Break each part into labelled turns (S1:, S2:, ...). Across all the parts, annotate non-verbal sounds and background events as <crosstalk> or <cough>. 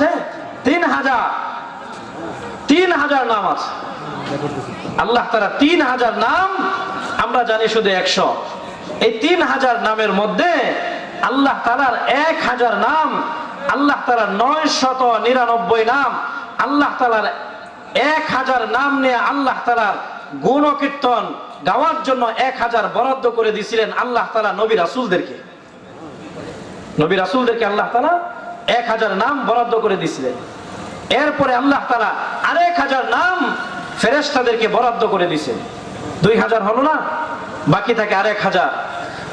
S1: আছে? তিন হাজার। তিন হাজার নাম আছে। আল্লাহ তারা তিন হাজার নাম আমরা জানি শুধু একশো। এই তিন হাজার নামের মধ্যে আল্লাহ তালার এক হাজার নাম, আল্লাহ তালার নয় শত নিরানব্বই নাম, আল্লাহ তালার এক হাজার নাম নিয়ে আল্লাহ তালার গুণ কীর্তন গাওয়ার জন্য এক হাজার বরাদ্দ করে দিয়েছিলেন আল্লাহ তালা নবী রাসুলদেরকে। নবী রাসুলদেরকে আল্লাহ তালা এক হাজার নাম বরাদ্দ করে দিয়েছিলেন। এরপরে আল্লাহ তালা আরেক হাজার নাম ফেরেস্তাদেরকে বরাদ্দ করে দিয়েছেন। দুই হাজার হলো না, বাকি থাকে আরেক হাজার।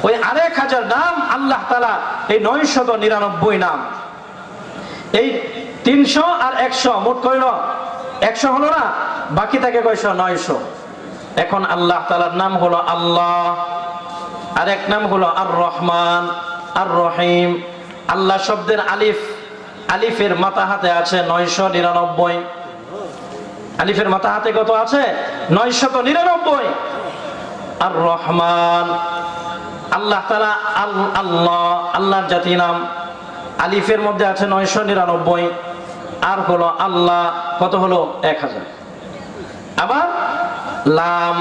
S1: ওই আরেক হাজার নাম আল্লাহ তালা এই নয়শত নিরানব্বই নাম। এই তিনশো আর একশো, মোট কইল একশো হলো না, বাকি থাকে কয়শো? নয়শো। এখন আল্লাহ তালার নাম হলো আল্লাহ, আরেক নাম হলো আর রহমান আর রহিম আল্লাহ শব্দের আলিফ আলিফের মাথা হাতে আছে নয়শো নিরানব্বই। আলিফের মাথা হাতে কত আছে? নয়শত নিরানব্বই। আর রহমান আল্লাহ তালা আল আল্লাহ, আল্লাহর জাতি নাম আলিফের মধ্যে আছে নয়শো নিরানব্বই। আর হলো আল্লাহ, কত হলো? এক হাজার। আবার লাম,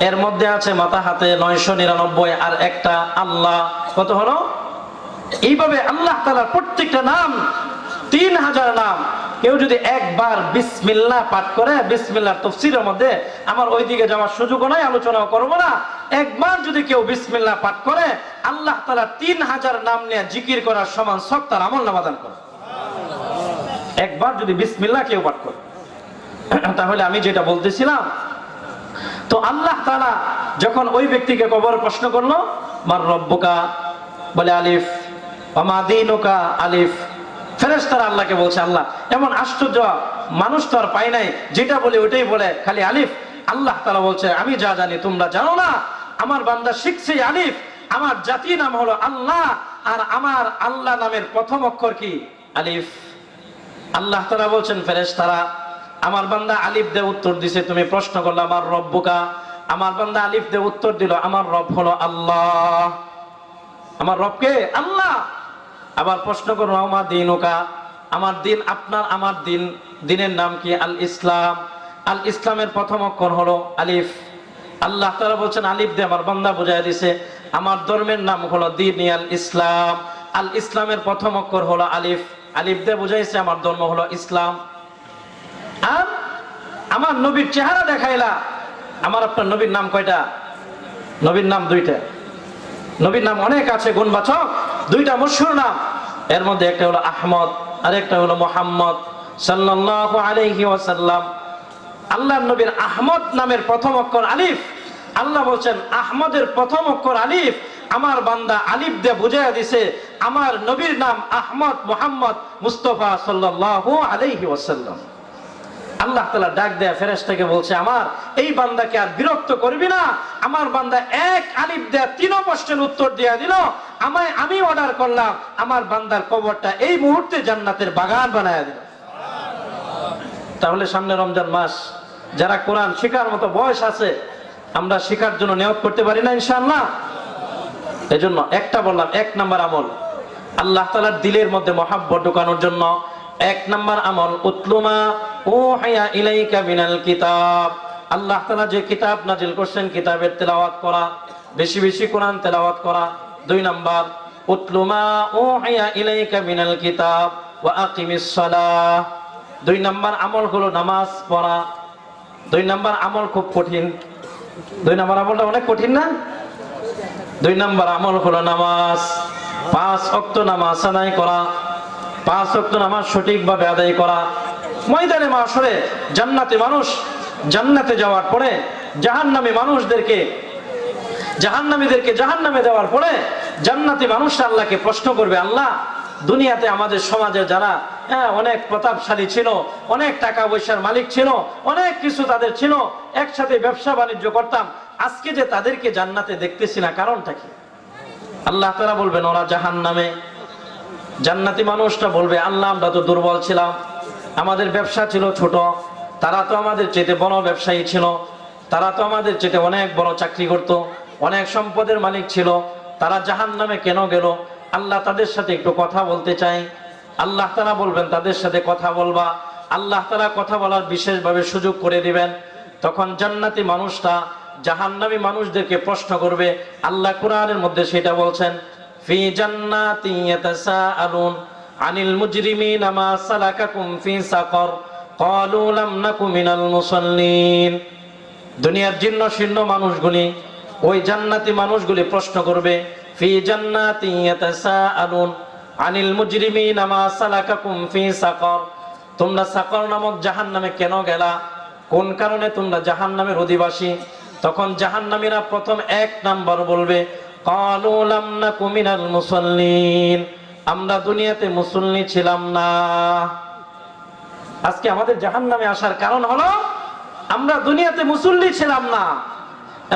S1: এর মধ্যে আছে মাথা হাতে নয়শো নিরানব্বই আর একটা আল্লাহ, কত হলো? এইভাবে আল্লাহ তালার প্রত্যেকটা নাম তিন হাজার নাম। কেউ যদি একবার বিসমিল্লাহ পাঠ করে বিসমিল্লাহ তফসিরের মধ্যে আমার ওই দিকে যাওয়ার সুযোগও নাই, আলোচনাও করব না। একবার যদি কেউ বিসমিল্লাহ পাঠ করে, আল্লাহ তালা তিন হাজার নাম নিয়ে জিকির করার সমান সব তার আমল নামাদান করে। একবার যদি বিসমিল্লাহ কেউ পাঠ করে। <clears throat> তাহলে আমি যেটা বলতেছিলাম, তো আল্লাহ তালা যখন ওই ব্যক্তিকে কবর প্রশ্ন করল, মার রব্বুকা? বলে, আলিফ। অমাদিনুকা আলিফ। ফেরেস্তারা আল্লাহকে বলছে, আল্লাহ, এমন আশ্চর্য মানুষ তো আর পাই নাই। যেটা বলে ওইটাই বলে, খালি আলিফ। আল্লাহ তালা বলছে, আমি যা জানি তোমরা জানো না। আমার বান্দা শিখছে আলিফ। আমার জাতি নাম হলো আল্লাহ। আর আমার আল্লাহ নামের প্রথম অক্ষর কি? আলিফ। আল্লাহ তারা বলছেন, ফেরেশতারা, আমার বান্দা আলিফ দে উত্তর দিছে। তুমি প্রশ্ন করলে, আমার রব্বুকা আমার বান্দা আলিফ দে উত্তর দিল, আমার রব হলো আল্লাহ। আমার রবকে আল্লাহ। আবার প্রশ্ন করো আমার দিনুকা? আমার দিন আপনার, আমার দিন। দিনের নাম কি? আল ইসলাম। আল ইসলামের প্রথম অক্ষর হলো আলিফ। আল্লাহ তারা বলছেন, আলিফ দে আমার বান্দা বুঝাই দিছে। আমার ধর্মের নাম হলো দিন আল ইসলাম। আল ইসলামের প্রথম অক্ষর হলো আলিফ। আলিফ দে বুঝাইছে, আমার ধর্ম হলো ইসলাম। আর আমার নবীর চেহারা দেখাইলা। আমার আপনার নবীর নাম কয়টা? নবীর নাম দুইটা। নবীর নাম অনেক আছে, গুণবাচক। দুইটা মশহুর নাম। এর মধ্যে একটা হলো আহমদ, আর একটা হলো মোহাম্মদ সাল্লাল্লাহু আলাইহি ওয়াসাল্লাম। আল্লাহর নবীর আহমদ নামের প্রথম অক্ষর আলিফ। আল্লাহ বলছেন, আহমদের প্রথম অক্ষর আলিফ। আমার বান্দা আলিফ দিয়ে বুঝাইয়া দিছে, আমার নবীর নাম আহমদ মোহাম্মদ মুস্তফা সাল্লাল্লাহু আলাইহি ওয়াসাল্লাম। আল্লাহ তালা ডাক দেয়া ফেরেশতাকে বলছে, আমার, এই বান্দাকে আর বিরক্ত করবি না। আমার বান্দা এক আলিফ দেয়া তিন প্রশ্নের উত্তর দেয়া দিল। আমায় আমি অর্ডার করলাম, আমার বান্দার কবরটা এই মুহূর্তে জান্নাতের বাগান বানায় দিল। তাহলে সামনে রমজান মাস, যারা কোরআন শেখার মতো বয়স আছে, আমরা শেখার জন্য নিয়োগ করতে পারি না, ইনশাআল্লাহ। এই জন্য একটা বললাম, এক নাম্বার আমল, আল্লাহ তালার দিলের মধ্যে মহাব্বত ঢোকানোর জন্য। এক নাম্বার আমল, উতলুমা ও হাইয়া ইলাইকা মিনাল কিতাব। আল্লাহ তালা যে কিতাব নাজিল করছেন, কিতাবের তেলাওয়াত করা, বেশি বেশি কোরআন তেলাওয়াত করা। দুই নাম্বার উতলুমা হায়া সালাহ। দুই নাম্বার, আমল হলো নামাজ পড়া। দুই নাম্বার, আমল খুব কঠিন। দুই নাম্বার, আমলটা অনেক কঠিন না? দুই নাম্বার, আমল নামাজ। পাঁচ করা। পাঁচ সঠিকভাবে আদায় করা। ময়দানে মাসরে জান্নাতে মানুষ জান্নাতে যাওয়ার পরে জাহান্নামী মানুষদেরকে জাহান্নামীদেরকে জাহান্নামে দেওয়ার পরে জান্নাতি মানুষ আল্লাহকে প্রশ্ন করবে, আল্লাহ, দুনিয়াতে আমাদের সমাজে যারা হ্যাঁ অনেক প্রতাপশালী ছিল, অনেক টাকা পয়সার মালিক ছিল, অনেক কিছু তাদের ছিল, একসাথে ব্যবসা বাণিজ্য করতাম, আজকে যে তাদেরকে জান্নাতে দেখতেছি না, কারণটা কি? আল্লাহ তারা বলবেন, ওরা জাহান নামে জান্নাতি মানুষটা বলবে, আল্লাহ, আমরা তো দুর্বল ছিলাম, আমাদের ব্যবসা ছিল ছোট, তারা তো আমাদের চেতে বড় ব্যবসায়ী ছিল, তারা তো আমাদের চেতে অনেক বড় চাকরি করত অনেক সম্পদের মালিক ছিল, তারা জাহান নামে কেন গেল? আল্লাহ তাদের সাথে একটু কথা বলতে চাই। আল্লাহ তারা বলবেন, তাদের সাথে কথা বলবা। আল্লাহ তারা কথা বলার বিশেষভাবে সুযোগ করে দিবেন। তখন জান্নাতি মানুষটা, জাহান্নামী মানুষদেরকে প্রশ্ন করবে, আল্লাহ কোরআনের মধ্যে সেটা বলছেন, ফি জান্নাতি ইয়াতাসাআলুন আনিল মুজরিমিনা মা সালাকাকুম ফি সাকর, ক্বালু লাম নাকু মিনাল মুসাল্লিন। দুনিয়ার জীর্ণ শীর্ণ মানুষগুলি ওই জান্নাতি মানুষগুলি প্রশ্ন করবে, ফি জান্নাতি ইয়াতাসাআলুন আনিল মুজরিমিনা মা সালাকাকুম ফি সাকর? তোমরা সাকর নামক জাহান্নামে কেন গেলা? কোন কারণে তোমরা জাহান্নামের অধিবাসী? তখন জাহান্নামীরা প্রথম এক নাম্বার বলবে ক্বালু লাম নাকু মিনাল মুসাল্লিন, আমরা দুনিয়াতে মুসল্লি ছিলাম না। আজকে আমাদের জাহান্নামে আসার কারণ হলো, আমরা দুনিয়াতে মুসল্লি ছিলাম না।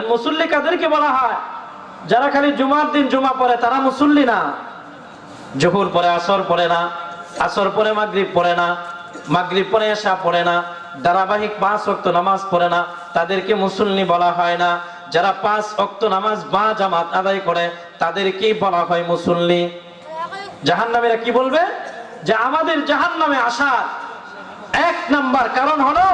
S1: মুসল্লি কাদেরকে বলা হয়? যারা খালি জুমার দিন জুমা পড়ে, তারা মুসল্লি না। জহুর পরে আসর পড়ে না, আসর পরে মাগরিব পড়ে না, মাগরিব পরে এসা পড়ে না, ধারাবাহিক পাঁচ অক্ত নামাজ পড়ে না, তাদেরকে মুসল্লি বলা হয় না। যারা পাঁচ অক্ত নামাজ বা জামাত আদায় করে, তাদেরকেই বলা হয় মুসল্লি। জাহান্নামীরা কি বলবে? যে আমাদের জাহান্নামে আসার এক নাম্বার কারণ হলো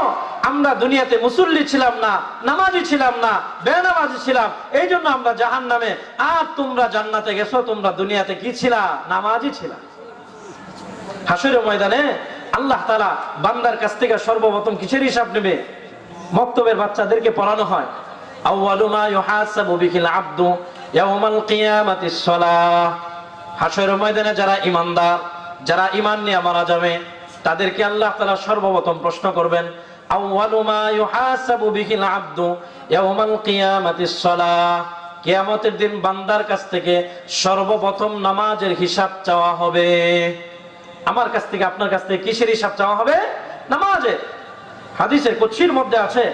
S1: আমরা দুনিয়াতে মুসল্লি ছিলাম না, নামাজি ছিলাম না, বেনামাজি ছিলাম। এই জন্য আমরা জাহান নামে আর তোমরা জান্নাতে গেছো, তোমরা দুনিয়াতে কি ছিলা? নামাজি ছিলা। হাসুরের ময়দানে আল্লাহ তালা বান্দার কাছ থেকে সর্বপ্রথম কিসের হিসাব নেবে? মক্তবের বাচ্চাদেরকে পড়ানো হয়। আউয়ালু মা ইউহাসাবু বিহিল আবদু ইয়াউমাল কিয়ামাতিস সালাহ। হাসরের ময়দানে যারা ইমানদার যারা ইমান নিয়ে মারা যাবে, তাদেরকে আল্লাহ সর্বপ্রথম প্রশ্ন করবেন আউয়ালু মা ইউহাসাবু বিহিল আবদু ইয়াউমাল কিয়ামাতিস সালাহ। কিয়ামতের দিন বান্দার কাছ থেকে সর্বপ্রথম নামাজের হিসাব চাওয়া হবে। আমার কাছ থেকে, আপনার কাছ থেকে কিসের হিসাব চাওয়া হবে? নামাজের। হাদিসের কুচ্ছির মধ্যে আছে,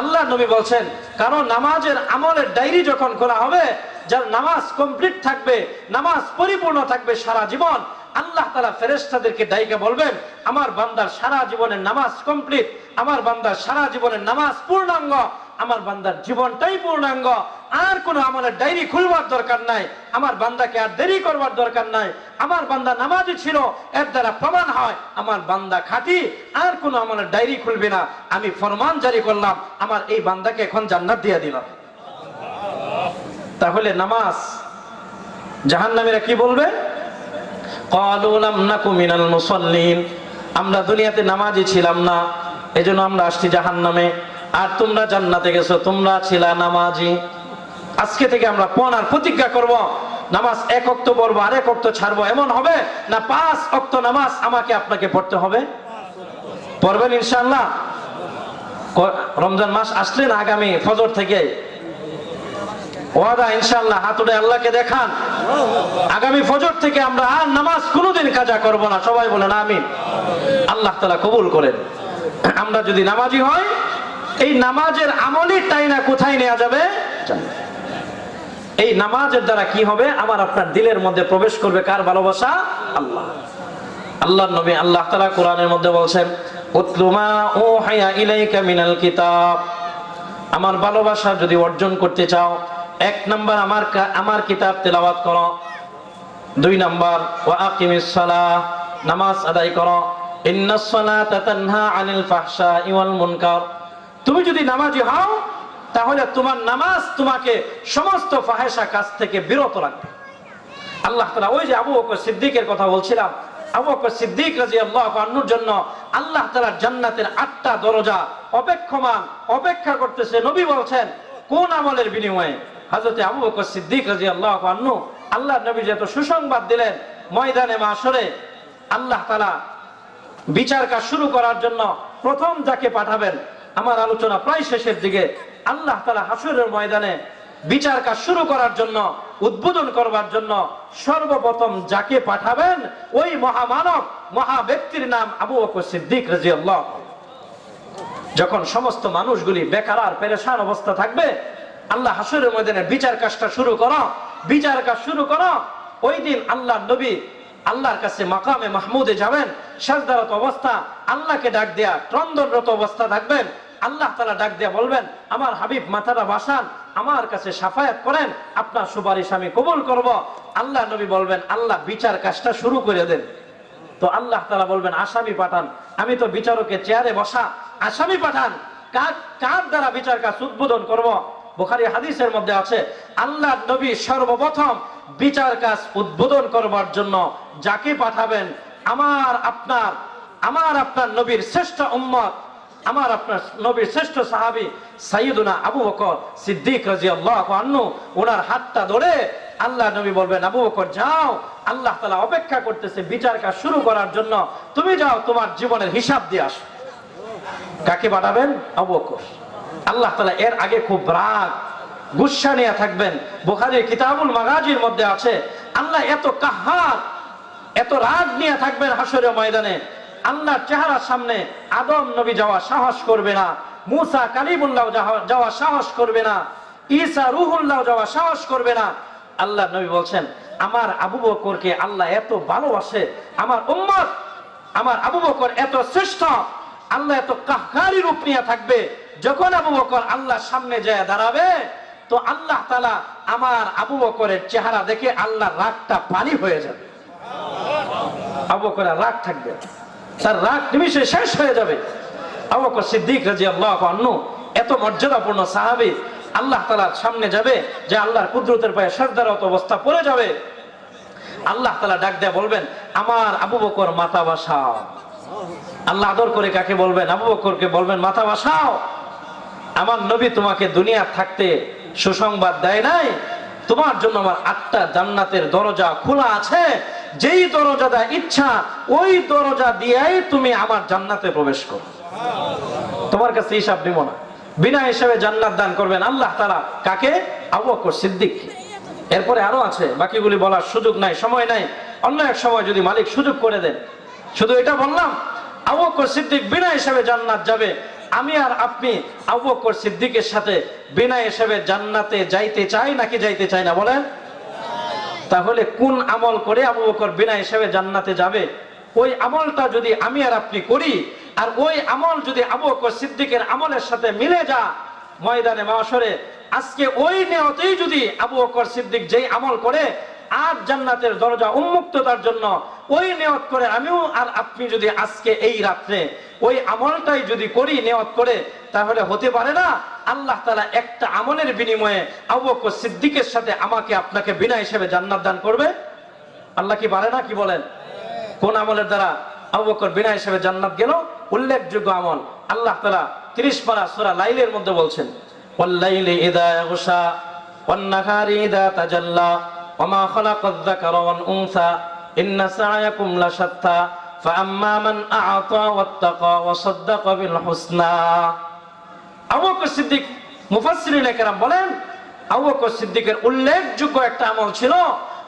S1: আল্লাহ নবী বলছেন, কারণ নামাজের আমলের ডায়েরি যখন খোলা হবে, যার নামাজ কমপ্লিট থাকবে, নামাজ পরিপূর্ণ থাকবে সারা জীবন আল্লাহ তালা ফেরেস্তাদেরকে ডাইকে বলবেন, আমার বান্দার সারা জীবনের নামাজ কমপ্লিট, আমার বান্দার সারা জীবনের নামাজ পূর্ণাঙ্গ, আমার বান্দার জীবনটাই পূর্ণাঙ্গ, আর কোনো আমলের ডায়েরি খুলবার দরকার নাই, আমার বান্দাকে আর দেরি করবার দরকার নাই, আমার বান্দা নামাজি ছিল, এর দ্বারা প্রমাণ হয়, আমার বান্দা খাঁটি, আর কোনো আমলের ডায়েরি খুলবে না, আমি ফরমান জারি করলাম, আমার এই বান্দাকে এখন জান্নাত দিয়ে দিলাম তাহলে নামাজ জাহান্নামীরা কি বলবে? আমরা দুনিয়াতে নামাজি ছিলাম না, এজন্য আমরা আসছি জাহান্নামে। আর তোমরা জান্নাতে গেছো, তোমরা ছিলা নামাজি। আজকে থেকে আমরা পনার প্রতিজ্ঞা করব, নামাজ এক অক্ত পড়ব, আর এক অক্ত ছাড়বো। এমন হবে না, পাঁচ অক্ত নামাজ আমাকে আপনাকে পড়তে হবে। পড়বেন ইনশাল্লাহ রমজান মাস আসলেন আগামী ফজর থেকে ওয়াদা ইনশাআল্লাহ হাতুড়ে আল্লাহকে দেখান। আগামী ফজর থেকে আমরা আর নামাজ কোনোদিন কাজা করব না। সবাই বলেন, আমিন। আল্লাহ তালা কবুল করেন। আমরা যদি নামাজি হয় এই নামাজের আমলি টাইনা কোথায় নেওয়া যাবে? এই নামাজের দ্বারা কি হবে? আমার আপনার দিলের মধ্যে প্রবেশ করবে কার ভালোবাসা? আল্লাহ। আল্লাহ নবী আল্লাহ তালা কোরআনের মধ্যে বলছেন উতলুমা ও হায়া ইলাইকা মিনাল কিতাব। আমার ভালোবাসা যদি অর্জন করতে চাও এক নাম্বার আমার আমার কিতাব তেলাওয়াত করো। দুই নাম্বার, ওয়া আকিমিস নামাজ আদায় করো। ইন্নাস সালাতা তানহা আনিল ফাহশাই ওয়াল মুনকার। তুমি যদি নামাজি হও, তাহলে তোমার নামাজ তোমাকে সমস্ত ফাহেসা কাজ থেকে বিরত রাখবে। আল্লাহ তালা ওই যে আবু বকর সিদ্দিকের কথা বলছিলাম, আবু বকর সিদ্দিক রাজি আল্লাহ আন্নুর জন্য আল্লাহ তালা জান্নাতের আটটা দরজা অপেক্ষমান, অপেক্ষা করতেছে। নবী বলছেন, কোন আমলের বিনিময়ে? হাজরতে আবু বকর সিদ্দিক রাজি আল্লাহ আন্নু আল্লাহ নবী যত সুসংবাদ দিলেন ময়দানে মাসরে আল্লাহ তালা বিচার কাজ শুরু করার জন্য প্রথম যাকে পাঠাবেন, আমার আলোচনা প্রায় শেষের দিকে, আল্লাহ তালা হাসুরের ময়দানে বিচার কাজ শুরু করার জন্য, উদ্বোধন করবার জন্য সর্বপ্রথম যাকে পাঠাবেন, ওই মহামানব, মহা ব্যক্তির নাম আবু বকর সিদ্দিক রাজিয়াল্লাহ যখন সমস্ত মানুষগুলি বেকার আর পেরেশান অবস্থা থাকবে আল্লাহ হাসুরের ময়দানে বিচার কাজটা শুরু করো, বিচার কাজ শুরু করো। ওই দিন আল্লাহ নবী আল্লাহর কাছে মাকামে মাহমুদে যাবেন, সাজদারত অবস্থা, আল্লাহকে ডাক দেয়া ক্রন্দনরত অবস্থা থাকবেন। আল্লাহ তালা ডাক দেয়া বলবেন, আমার হাবিব মাথাটা বাসান, আমার কাছে সাফায়াত করেন, আপনার সুপারিশ আমি কবুল করব। আল্লাহ নবী বলবেন, আল্লাহ, বিচার কাজটা শুরু করে দেন। তো আল্লাহ তালা বলবেন, আসামি পাঠান, আমি তো বিচারকের চেয়ারে বসা, আসামি পাঠান কার দ্বারা বিচার কাজ উদ্বোধন করব? বুখারী হাদিসের মধ্যে আছে আল্লাহ নবী সর্বপ্রথম বিচার কাজ উদ্বোধন করবার জন্য যাকে পাঠাবেন? আমার আপনার আমার আপনার নবীর শ্রেষ্ঠ উম্মত, আমার আপনার নবীর শ্রেষ্ঠ সাহাবী সাইয়্যিদুনা আবু বকর সিদ্দিক রাদিয়াল্লাহু আনহু, ওনার হাতটা ধরে আল্লাহ নবী বলবেন, আবু বকর, যাও। আল্লাহ তালা অপেক্ষা করতেছে বিচার কাজ শুরু করার জন্য। তুমি যাও, তোমার জীবনের হিসাব দিয়ে আসো। কাকে পাঠাবেন? আবু বকর। আল্লাহ তালা এর আগে খুব রাগ, গুসা নিয়ে থাকবেন। বুখারীর কিতাবুল মাগাজির মধ্যে আছে, আল্লাহ এত কাহার, এত রাগ নিয়ে থাকবেন হাসরের ময়দানে। আল্লাহর চেহারার সামনে আদম নবী যাওয়া সাহস করবে না, মুসা কালিমুল্লাহ যাওয়া- সাহস করবে না, ঈসা রুহুল্লাহ যাওয়া সাহস করবে না। আল্লাহ নবী বলছেন, আমার আবু বকরকে আল্লাহ এত ভালোবাসে, আমার উম্মত, আমার আবু বকর এত শ্রেষ্ঠ, আল্লাহ এত কাহকারি রূপ নিয়ে থাকবে। যখন আবু বকর আল্লাহ সামনে যায় দাঁড়াবে, তো আল্লাহ তালা আমার আবু বকরের চেহারা দেখে আল্লাহ রাগটা পানি হয়ে যাবে। আবু বকরের রাগ থাকবে। তার রাগ নিমিশে শেষ হয়ে যাবে। আবু বকর সিদ্দিক রাজি আল্লাহ আন্নু এত মর্যাদাপূর্ণ সাহাবি, আল্লাহ তালার সামনে যাবে, যে আল্লাহর কুদরতের পায়ে সর্দারত অবস্থা পড়ে যাবে। আল্লাহ তালা ডাক দেয়া বলবেন, আমার আবু বকর মাথা বাসাও। আল্লাহ আদর করে কাকে বলবেন? আবু বকরকে বলবেন, মাথা বাসাও। আমার নবী তোমাকে দুনিয়া থাকতে সুসংবাদ দেয় নাই? তোমার জন্য আমার আটটা জান্নাতের দরজা খোলা আছে। যেই দরজা দেয় ইচ্ছা, ওই দরজা দিয়েই তুমি আমার জান্নাতে প্রবেশ করো। তোমার কাছে হিসাব নিব না। বিনা হিসাবে জান্নাত দান করবেন আল্লাহ তারা কাকে? আবু সিদ্দিক এরপরে আরও আছে, বাকিগুলি বলার সুযোগ নাই, সময় নাই। অন্য এক সময় যদি মালিক সুযোগ করে দেন। শুধু এটা বললাম, আবু সিদ্দিক বিনা হিসাবে জান্নাত যাবে। আমি আর আপনি আবু বকর সিদ্দিকের সাথে বিনা হিসাবে জান্নাতে যাইতে চাই নাকি যাইতে চাই না বলেন? তাহলে কোন আমল করে আবু বকর বিনা হিসাবে জান্নাতে যাবে? ওই আমলটা যদি আমি আর আপনি করি, আর ওই আমল যদি আবু বকর সিদ্দিকের আমলের সাথে মিলে যা ময়দানে মাসরে আজকে ওই নিয়তেই যদি আবু বকর সিদ্দিক যেই আমল করে, আর জান্নাতের দরজা উন্মুক্ত তার জন্য ওই নেওয়াত করে আমিও আর আপনি যদি আজকে এই রাত্রে ওই আমলটাই যদি করি নেওয়াত করে, তাহলে হতে পারে না? আল্লাহ তালা একটা আমলের বিনিময়ে আবক সিদ্দিকের সাথে আমাকে আপনাকে বিনা হিসেবে জান্নাত দান করবে? আল্লাহ কি পারে না কি বলেন? কোন আমলের দ্বারা আবুকর বিনা হিসেবে জান্নাত গেল? উল্লেখযোগ্য আমল। আল্লাহ তালা তিরিশ পারা সোরা লাইলের মধ্যে বলছেন ওয়াল্লাইলি ইদা তাজাল্লা, ওয়া মা খালাকায إن سعيكم لشتى فأما من أعطى واتقى وصدق بالحسنى আবু বকর সিদ্দিক মুফাসসিরিন একরাম বলেন আবু বকর সিদ্দিকের উল্লেখযোগ্য একটা আমল ছিল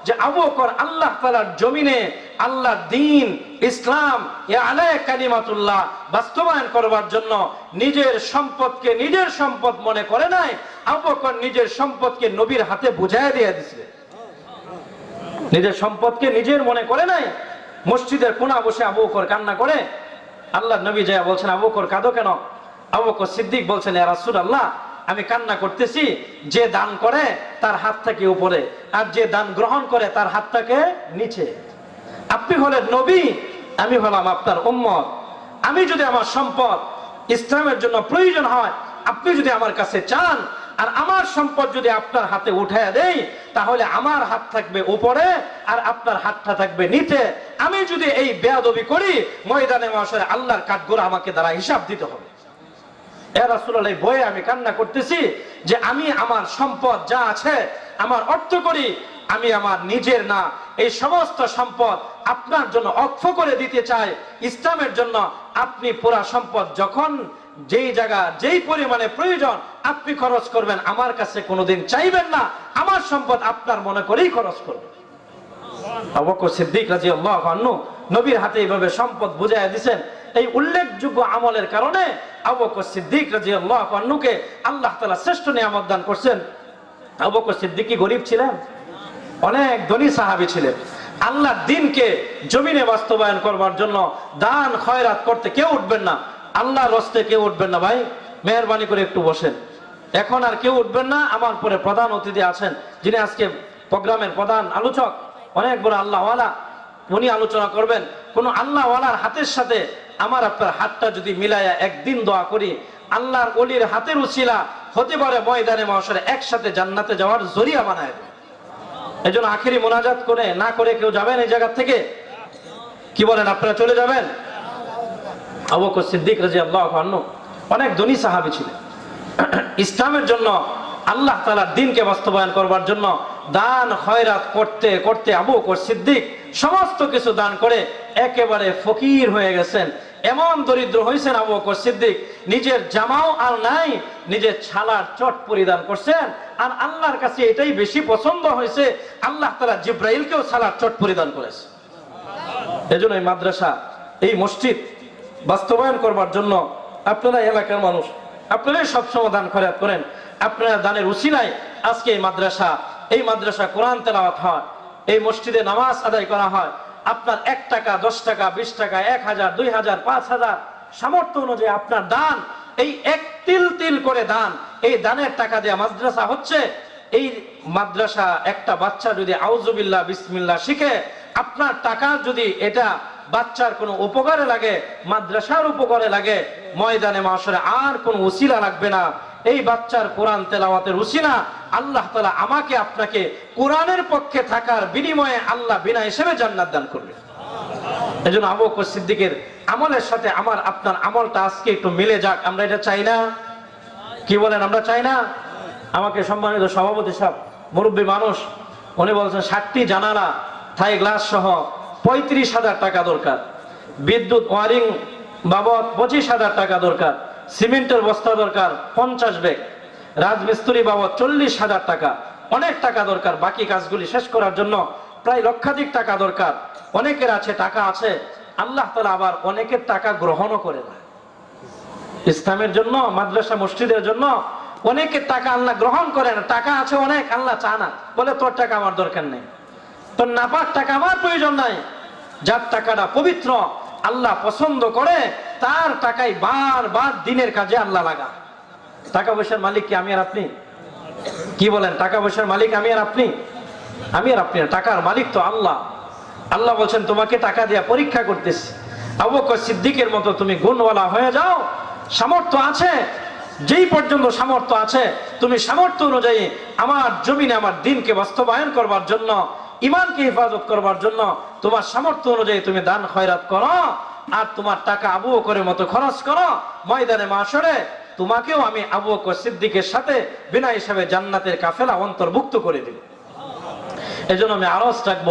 S1: যে আবু বকর আল্লাহ তাআলার জমিনে আল্লাহর দ্বীন ইসলাম এ আলায় কালিমাতুল্লাহ বাস্তবায়ন করবার জন্য নিজের সম্পদকে নিজের সম্পদ মনে করে নাই আবু বকর নিজের সম্পদকে নবীর হাতে বুঝায় দিয়ে দিছিলেন নিজের সম্পদকে নিজের মনে করে নাই। মসজিদের কোনা বসে আবু বকর কান্না করে। আল্লাহ নবী জয়া বলছেন, আবু বকর, কাঁদো কেন? আবু সিদ্দিক বলছেন, ইয়া রাসূলুল্লাহ, আমি কান্না করতেছি, যে দান করে তার হাত থেকে উপরে, আর যে দান গ্রহণ করে তার হাত থেকে নিচে। আপনি হলেন নবী, আমি হলাম আপনার উম্মত। আমি যদি আমার সম্পদ ইসলামের জন্য প্রয়োজন হয়, আপনি যদি আমার কাছে চান আর আমার সম্পদ যদি আপনার হাতে উঠায় দেই, তাহলে আমার হাত থাকবে উপরে আর আপনার হাতটা থাকবে নিচে। আমি যদি এই বেয়াদবি করি, ময়দানে মহাশয় আল্লাহর কাঠগোড়া আমাকে দ্বারা হিসাব দিতে হবে। রাসূলুল্লাহ বয়ে আমি কান্না করতেছি যে আমি আমার সম্পদ যা আছে, আমার অর্থ করি, আমি আমার নিজের না। এই সমস্ত সম্পদ আপনার জন্য অক্ষ করে দিতে চাই। ইসলামের জন্য আপনি পুরা সম্পদ যখন যেই জায়গা যেই পরিমাণে প্রয়োজন আপনি খরচ করবেন। আমার কাছে কোনোদিন চাইবেন না। আমার সম্পদ আপনার মনে করেই খরচ করবেন। সিদ্দিক নবীর হাতে এইভাবে সম্পদ বুঝাইয়া দিবেন এই উল্লেখযোগ্য আমলের কারণে সিদ্দিক আল্লাহ শ্রেষ্ঠ নিয়ামত দান করছেন। সিদ্দিক কি গরিব ছিলেন? অনেক ধনী সাহাবী ছিলেন। আল্লাহর দিনকে জমিনে বাস্তবায়ন করবার জন্য দান খয়রাত করতে কেউ উঠবেন না। আল্লাহর রস্তে কেউ উঠবেন না ভাই, মেহরবানি করে একটু বসেন। এখন আর কেউ উঠবেন না, আমার পরে প্রধান অতিথি আছেন, যিনি আজকে প্রোগ্রামের প্রধান আলোচক, অনেক বড় আল্লাহওয়ালা, উনি আলোচনা করবেন। কোন আল্লাহওয়ালার হাতের সাথে আমার আপনার হাতটা যদি মিলায়া একদিন দোয়া করি, আল্লাহর অলির হাতের উচিলা হতে পারে ময়দানে মহাশরে একসাথে জান্নাতে যাওয়ার জরিয়া বানায় এই জন্য আখেরি মোনাজাত করে না করে কেউ যাবেন এই জায়গা থেকে? কি বলেন, আপনারা চলে যাবেন? আবু বকর সিদ্দিক রাজি আল্লাহ অনেক ধনী সাহাবি ছিলেন। ইসলামের জন্য আল্লাহ তালার দিনকে বাস্তবায়ন করবার জন্য দান, খয়রাত করতে করতে আবু বকর সিদ্দিক সমস্ত কিছু দান করে একেবারে ফকির হয়ে গেছেন। এমন দরিদ্র হয়েছেন আবু বকর সিদ্দিক, নিজের জামাও আর নাই, নিজের ছালার চট পরিধান করছেন আর আল্লাহর কাছে এটাই বেশি পছন্দ হয়েছে, আল্লাহ তালা জিব্রাইলকেও ছালার চট পরিধান করেছে। এজন্য এই মাদ্রাসা, এই মসজিদ বাস্তবায়ন করবার জন্য আপনারা এলাকার মানুষ, আপনারাই সব সমাধান খরচ করেন। আপনারা দানের উসিলায় আজকে এই মাদ্রাসা এই মাদ্রাসা কোরআন তেলাওয়াত হয়, এই মসজিদে নামাজ আদায় করা হয়। আপনার এক টাকা, দশ টাকা, বিশ টাকা, এক হাজার, দুই হাজার, পাঁচ হাজার সামর্থ্য অনুযায়ী আপনার দান, এই এক তিল তিল করে দান, এই দানের টাকা দেওয়া মাদ্রাসা হচ্ছে। এই মাদ্রাসা একটা বাচ্চা যদি আউজুবিল্লাহ বিসমিল্লাহ শিখে, আপনার টাকা যদি এটা বাচ্চার কোনো উপকারে লাগে, মাদ্রাসার উপকারে লাগে, ময়দানে মাসরে আর কোনো উসিলা লাগবে না। এই বাচ্চার কোরআন তেলাওয়াতের উসিলা আল্লাহ তালা আমাকে, আপনাকে কোরআনের পক্ষে থাকার বিনিময়ে আল্লাহ বিনা হিসেবে জান্নাত দান করবে। এই জন্য আবু সিদ্দিকের আমলের সাথে আমার, আপনার আমলটা আজকে একটু মিলে যাক। আমরা এটা চাই না? কি বলেন, আমরা চাই না? আমাকে সম্মানিত সভাপতি সাহেব, মুরব্বী মানুষ, উনি বলছেন, ষাটটি জানালা, থাই গ্লাস সহ পঁয়ত্রিশ হাজার টাকা দরকার। বিদ্যুৎ, ওয়ারিং বাবদ পঁচিশ হাজার টাকা দরকার। সিমেন্টের বস্তা দরকার পঞ্চাশ ব্যাগ। রাজমিস্ত্রি বাবদ চল্লিশ হাজার টাকা। অনেক টাকা দরকার। বাকি কাজগুলি শেষ করার জন্য প্রায় লক্ষাধিক টাকা দরকার। অনেকের আছে, টাকা আছে। আল্লাহ তালা আবার অনেকের টাকা গ্রহণও করে না। ইসলামের জন্য, মাদ্রাসা, মসজিদের জন্য অনেকের টাকা আল্লাহ গ্রহণ করে না। টাকা আছে অনেক, আল্লাহ চা না। বলে, তোর টাকা আমার দরকার নেই। তোর নাপাক টাকা আমার প্রয়োজন নাই। যার টাকাটা পবিত্র আল্লাহ পছন্দ করে, তার টাকাই বার বার দিনের কাজে আল্লাহ লাগা। টাকা পয়সার মালিক কি আমি আর আপনি? কি বলেন, টাকা পয়সার মালিক আমি আর আপনি? আমি আর আপনি টাকার মালিক তো আল্লাহ। আল্লাহ বলছেন, তোমাকে টাকা দিয়া পরীক্ষা করতেছি। আবু সিদ্দিকের মতো তুমি গুণওয়ালা হয়ে যাও। সামর্থ্য আছে, যেই পর্যন্ত সামর্থ্য আছে, তুমি সামর্থ্য অনুযায়ী আমার জমিনে, আমার দিনকে বাস্তবায়ন করবার জন্য, ইমানকে হেফাজত করবার জন্য তোমার সামর্থ্য অনুযায়ী তুমি দান, খয়রাত করো, আর তোমার টাকা আবু করে মতো খরচ করো, ময়দানে মাসরে তোমাকেও আমি আবু বকর সিদ্দিকের সাথে বিনা হিসাবে জান্নাতের কাফেলা অন্তর্ভুক্ত করে দিব। এজন্য আমি আরজ রাখব